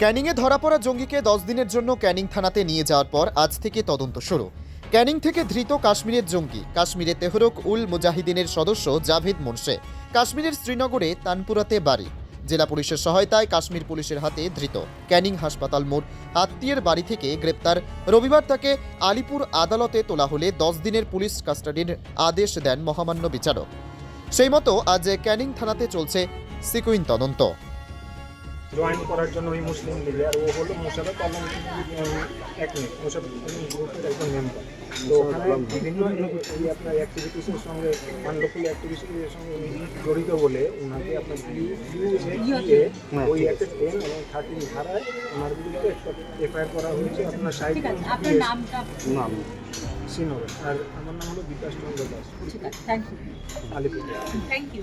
ক্যানিংয়ে ধরা পড়া জঙ্গিকে দশ দিনের জন্য ক্যানিং থানাতে নিয়ে যাওয়ার পর আজ থেকে তদন্ত শুরু। ক্যানিং থেকে ধৃত কাশ্মীরের জঙ্গি কাশ্মীরে তেহরক উল মুজাহিদিনের সদস্য জাভেদ মোর্শে কাশ্মীরের শ্রীনগরে তানপুরাতে বাড়ি। জেলা পুলিশের সহায়তায় কাশ্মীর পুলিশের হাতে ধৃত। ক্যানিং হাসপাতাল মোড় আত্মীয়ের বাড়ি থেকে গ্রেপ্তার। রবিবার তাকে আলিপুর আদালতে তোলা হলে দশ দিনের পুলিশ কাস্টাডির আদেশ দেন মহামান্য বিচারক। সেই মতো আজ ক্যানিং থানাতে চলছে সিকুইন তদন্ত। জয়েন করার জন্য ওই মুসলিম লীগে আর ও হলো আলম এক মিনিট মোশারফ তো ওখানে বিভিন্ন এই আপনার অ্যাক্টিভিটিসের সঙ্গে আনলফুল অ্যাক্টিভিটিসের সঙ্গে জড়িত বলে ওনাকে আপনার ওই একটা টেন এবং থার্টিন ধারায় ওনার বিরুদ্ধে এফআইআর করা হয়েছে আপনার ঠিক আপনার নামটা? শ্রীনগর আর আমার নাম হলো বিকাশ চন্দ্র দাস। ঠিক আছে thank you Alipur. Thank you